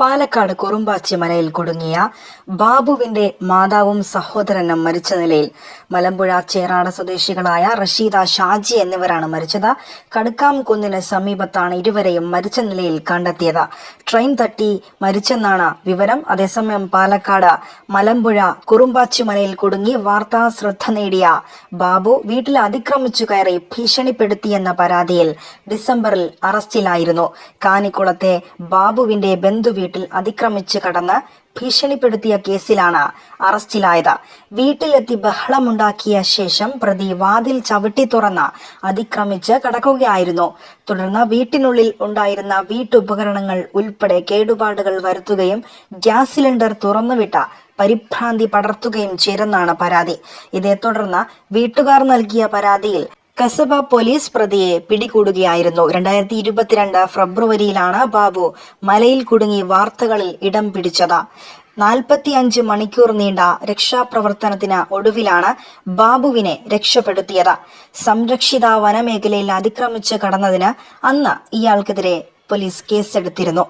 പാലക്കാട് കുറുമ്പാച്ചി മലയിൽ കുടുങ്ങിയ ബാബുവിന്റെ മാതാവും സഹോദരനും മരിച്ച നിലയിൽ മലമ്പുഴ ചേറാട സ്വദേശികളായ റഷീദ ഷാജി എന്നിവരാണ് മരിച്ചത്. കടുക്കാം കുന്നിന് സമീപത്താണ് ഇരുവരെയും മരിച്ച നിലയിൽ കണ്ടെത്തിയത്. ട്രെയിൻ തട്ടി മരിച്ചെന്നാണ് വിവരം. അതേസമയം പാലക്കാട് മലമ്പുഴ കുറുമ്പാച്ചി മലയിൽ കുടുങ്ങി വാർത്താ ശ്രദ്ധ നേടിയ ബാബു വീട്ടിൽ അതിക്രമിച്ചു കയറി ഭീഷണിപ്പെടുത്തിയെന്ന പരാതിയിൽ ഡിസംബറിൽ അറസ്റ്റിലായിരുന്നു. കാനിക്കുളത്തെ ബാബുവിന്റെ ബന്ധുവീട്ടിൽ അതിക്രമിച്ച് കടന്ന് ഭീഷണിപ്പെടുത്തിയ കേസിലാണ് അറസ്റ്റിലായത്. വീട്ടിലെത്തി ബഹളമുണ്ടാക്കിയ ശേഷം പ്രതി വാതിൽ ചവിട്ടി തുറന്ന് അതിക്രമിച്ച് കടക്കുകയായിരുന്നു. തുടർന്ന് വീട്ടിനുള്ളിൽ ഉണ്ടായിരുന്ന വീട്ടുപകരണങ്ങൾ ഉൾപ്പെടെ കേടുപാടുകൾ വരുത്തുകയും ഗ്യാസ് സിലിണ്ടർ തുറന്നുവിട്ട പരിഭ്രാന്തി പടർത്തുകയും ചെയ്തെന്നാണ് പരാതി. ഇതേ തുടർന്ന് വീട്ടുകാർ നൽകിയ പരാതിയിൽ കസബ പോലീസ് പ്രതിയെ പിടികൂടുകയായിരുന്നു. രണ്ടായിരത്തി ഇരുപത്തിരണ്ട് ഫെബ്രുവരിയിലാണ് ബാബു മലയിൽ കുടുങ്ങി വാർത്തകളിൽ ഇടം പിടിച്ചത്. നാൽപ്പത്തിയഞ്ച് മണിക്കൂർ നീണ്ട രക്ഷാപ്രവർത്തനത്തിന് ഒടുവിലാണ് ബാബുവിനെ രക്ഷപ്പെടുത്തിയത്. സംരക്ഷിത വനമേഖലയിൽ അതിക്രമിച്ച് കടന്നതിന് അന്ന് ഇയാൾക്കെതിരെ പോലീസ് കേസെടുത്തിരുന്നു.